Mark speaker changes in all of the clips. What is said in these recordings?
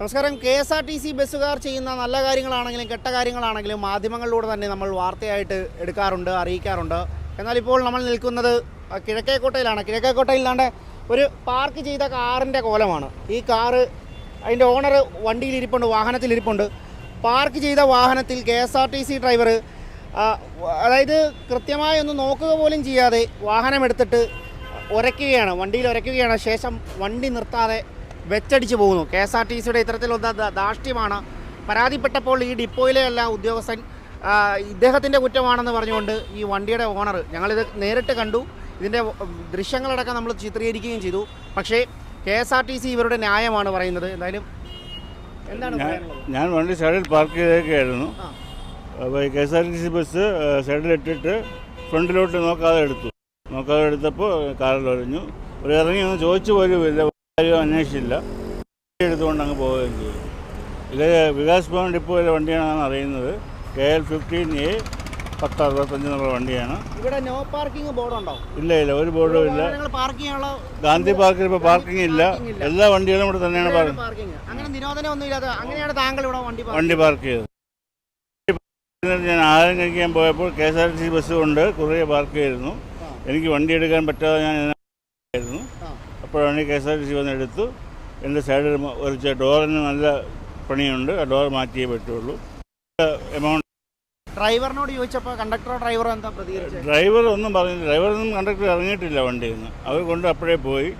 Speaker 1: നമസ്കാരം. K S R T C ബസ്സുകാർ ചെയ്യുന്ന നല്ല കാര്യങ്ങളാണെങ്കിലും കെട്ട കാര്യങ്ങളാണെങ്കിലും മാധ്യമങ്ങളിലൂടെ തന്നെ നമ്മൾ വാർത്തയായിട്ട് എടുക്കാറുണ്ട് അറിയിക്കാറുണ്ട്. എന്നാൽ ഇപ്പോൾ നമ്മൾ നിൽക്കുന്നത് കിഴക്കേക്കോട്ടയിലാണ്. കിഴക്കേക്കോട്ടയിലാണ്ട് ഒരു പാർക്ക് ചെയ്ത കാറിന്റെ കോലമാണ്. ഈ കാറ് അതിന്റെ ഓണർ വണ്ടിയിൽ ഇരിപ്പുണ്ട് വാഹനത്തിൽ പാർക്ക് ചെയ്ത വാഹനത്തിൽ K S R T C driver അതായത് കൃത്യമായി ഒന്ന് നോക്കുക പോലും ചെയ്യാതെ വാഹനം എടുത്തിട്ട് ഉരയ്ക്കുകയാണ് വണ്ടിയിൽ ഉരയ്ക്കുകയാണ് ശേഷം വണ്ടി നിർത്താതെ വെച്ചടിച്ച് പോകുന്നു. കെ എസ് ആർ ടി സിയുടെ ഇത്തരത്തിലുള്ള ധാർഷ്ട്യമാണ്. പരാതിപ്പെട്ടപ്പോൾ ഈ ഡിപ്പോയിലെ എല്ലാ ഉദ്യോഗസ്ഥൻ ഇദ്ദേഹത്തിന്റെ കുറ്റമാണെന്ന് പറഞ്ഞുകൊണ്ട് ഈ വണ്ടിയുടെ ഓണർ ഞങ്ങളിത് നേരിട്ട് കണ്ടു. ഇതിന്റെ ദൃശ്യങ്ങളടക്കം നമ്മൾ ചിത്രീകരിക്കുകയും ചെയ്തു. പക്ഷേ K S R T C ഇവരുടെ ന്യായമാണ് പറയുന്നത്. എന്തായാലും എന്താണ്
Speaker 2: ഞാൻ വണ്ടി സൈഡിൽ പാർക്ക് ചെയ്തേക്കായിരുന്നു. അപ്പോൾ K S R T C bus സൈഡിലിട്ടിട്ട് ഫ്രണ്ടിലോട്ട് നോക്കാതെ എടുത്തു. നോക്കാതെ എടുത്തപ്പോൾ കാറിൽ ഒഴിഞ്ഞു ഒരു ഇറങ്ങി ഒന്ന് ചോദിച്ചു പോലും കാര്യം അന്വേഷിച്ചില്ല. എടുത്തുകൊണ്ട് അങ്ങ് പോവുകയും ചെയ്തു. ഇത് വികാസ് ഭവൻ ഡിപ്പോയിലെ വണ്ടിയാണെന്നാണ് അറിയുന്നത്. കെ എൽ ഫിഫ്റ്റീൻ എ പത്ത് അറുപത്തഞ്ച് എന്നുള്ള വണ്ടിയാണ്.
Speaker 1: ഇവിടെ നോ പാർക്കിംഗ് ബോർഡുണ്ടോ?
Speaker 2: ഇല്ല ഇല്ല ഒരു ബോർഡും ഇല്ല.
Speaker 1: പാർക്ക് ചെയ്യാനുള്ള
Speaker 2: ഗാന്ധി പാർക്കിൽ ഇപ്പോൾ പാർക്കിംഗ് ഇല്ല. എല്ലാ വണ്ടികളും ഇവിടെ തന്നെയാണ് പാർക്ക്
Speaker 1: പാർക്കിംഗ്. അങ്ങനെ ഇല്ലാതെ അങ്ങനെയാണ് താങ്കൾ ഇവിടെ വണ്ടി
Speaker 2: വണ്ടി പാർക്ക് ചെയ്തത്. ഞാൻ ആഹാരം കഴിക്കാൻ പോയപ്പോൾ K S R T C bus കൊണ്ട് കുറേ പാർക്ക് ചെയ്തിരുന്നു. എനിക്ക് വണ്ടി എടുക്കാൻ പറ്റാതെ ഞാൻ. അപ്പോഴാണ് K S R T C വന്ന് എടുത്തു. എന്റെ സൈഡിൽ ഒരു ഡോറിന് നല്ല പണിയുണ്ട്. ആ ഡോർ മാറ്റിയേ പറ്റുള്ളൂ. എമൗണ്ട്
Speaker 1: ഡ്രൈവറിനോട് ചോദിച്ചപ്പോൾ കണ്ടക്ടറോ ഡ്രൈവറോ എന്താ പ്രതികരിച്ചത്?
Speaker 2: ഡ്രൈവർ ഒന്നും പറഞ്ഞില്ല. ഡ്രൈവറൊന്നും കണ്ടക്ടർ ഇറങ്ങിയിട്ടില്ല വണ്ടിയിൽ നിന്ന് അവർ കൊണ്ട് അപ്പോഴേ പോയി.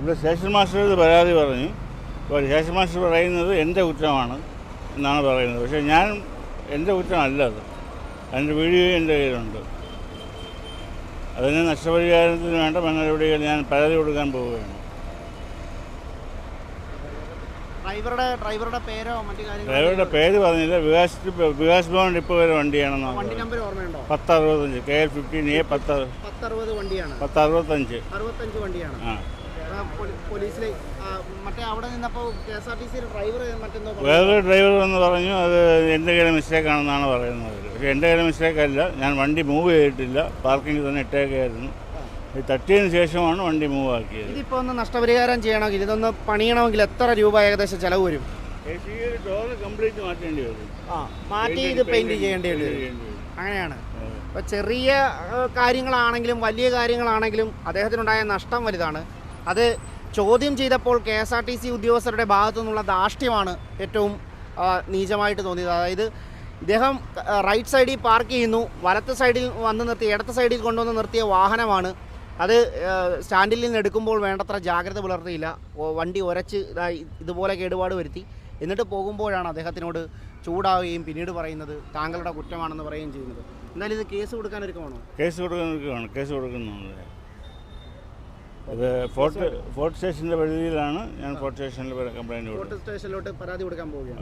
Speaker 2: ഇവിടെ സ്റ്റേഷൻ മാസ്റ്റർ ഇത് പരാതി പറഞ്ഞു. അപ്പോൾ സ്റ്റേഷൻ മാസ്റ്റർ പറയുന്നത് എന്റെ കുറ്റമാണ് എന്നാണ് പറയുന്നത്. പക്ഷേ ഞാൻ എന്റെ കുറ്റമല്ല അത്. അതിന്റെ വീഡിയോ എന്റെ കയ്യിലുണ്ട്. അതിന് നഷ്ടപരിഹാരത്തിന് വേണ്ട നടപടികൾ ഞാൻ പരാതി കൊടുക്കാൻ പോവുകയാണ്.
Speaker 1: ഡ്രൈവറുടെ ഡ്രൈവറുടെ പേരോ മറ്റു കാര്യങ്ങളോ?
Speaker 2: ഡ്രൈവറുടെ പേര് പറഞ്ഞില്ല. വികാസ് വികാസ് ഭവൻ ഇപ്പോൾ വരെ വണ്ടിയാണെന്ന്
Speaker 1: വണ്ടി നമ്പർ ഓർമ്മയുണ്ടോ?
Speaker 2: പത്ത് അറുപത്തഞ്ച് കെ എൽ ഫിഫ്റ്റീൻ എ പത്ത്
Speaker 1: പത്തറുപത് വണ്ടിയാണ്.
Speaker 2: പത്ത് അറുപത്തഞ്ച്
Speaker 1: അറുപത്തഞ്ച് വണ്ടിയാണ്.
Speaker 2: ആ.
Speaker 1: പോലീസിലെ മറ്റേ അവിടെ നിന്നപ്പോൾ K S R T C driver മറ്റെന്തോ.
Speaker 2: വേറൊരു ഡ്രൈവർ എന്ന് പറഞ്ഞു അത് എന്റെ കയ്യിലെ മിസ്റ്റേക്ക് ആണെന്നാണ് പറയുന്നത് പക്ഷേ എന്റെ കയ്യിലെ മിസ്റ്റേക്ക് അല്ല. ഞാൻ വണ്ടി മൂവ് ചെയ്തിട്ടില്ല. പാർക്കിങ്ങിൽ തന്നെ ഇട്ടേക്കായിരുന്നു. തട്ടിയതിന് ശേഷമാണ് വണ്ടി മൂവ് ആക്കിയത്.
Speaker 1: ഇതിപ്പോ ഒന്ന് നഷ്ടപരിഹാരം ചെയ്യണമെങ്കിൽ ഇതൊന്ന് പണിയണമെങ്കിൽ എത്ര രൂപ ഏകദേശം ചിലവ് വരും?
Speaker 2: കംപ്ലീറ്റ് മാറ്റേണ്ടി വരും.
Speaker 1: ആ മാറ്റി ഇത് പെയിന്റ് ചെയ്യേണ്ടി വരും. അങ്ങനെയാണ്. അപ്പോൾ ചെറിയ കാര്യങ്ങളാണെങ്കിലും വലിയ കാര്യങ്ങളാണെങ്കിലും അദ്ദേഹത്തിനുണ്ടായ നഷ്ടം വലുതാണ്. അത് ചോദ്യം ചെയ്തപ്പോൾ K S R T C ഉദ്യോഗസ്ഥരുടെ ഭാഗത്തു നിന്നുള്ള ധാർഷ്ട്യമാണ് ഏറ്റവും നീചമായിട്ട് തോന്നിയത്. അതായത് ഇദ്ദേഹം റൈറ്റ് സൈഡിൽ പാർക്ക് ചെയ്യുന്നു വലത്ത് സൈഡിൽ വന്ന് നിർത്തി ഇടത്ത് സൈഡിൽ കൊണ്ടുവന്ന് നിർത്തിയ വാഹനമാണ്. അത് സ്റ്റാൻഡിൽ നിന്ന് എടുക്കുമ്പോൾ വേണ്ടത്ര ജാഗ്രത പുലർത്തിയില്ല. വണ്ടി ഉരച്ച് ഇതാ ഇതുപോലെ കേടുപാട് വരുത്തി. എന്നിട്ട് പോകുമ്പോഴാണ് അദ്ദേഹത്തിനോട് ചൂടാവുകയും പിന്നീട് പറയുന്നത് താങ്കളുടെ കുറ്റമാണെന്ന് പറയുകയും ചെയ്യുന്നത്. എന്തായാലും ഇത് കേസ് കൊടുക്കാൻ ഒരുക്കമാണോ?
Speaker 2: കേസ് കൊടുക്കാൻ കൊടുക്കുന്നതാണ് കേസ് കൊടുക്കുന്നുണ്ട്. ഇത് ഫോർട്ട് ഫോർട്ട് സ്റ്റേഷന്റെ പരിധിയിലാണ് ഞാൻ ഫോർട്ട് സ്റ്റേഷനിൽ കംപ്ലൈന്റ്
Speaker 1: ഫോർട്ട് സ്റ്റേഷനിലോട്ട് പരാതി കൊടുക്കാൻ പോവുകയാണ്.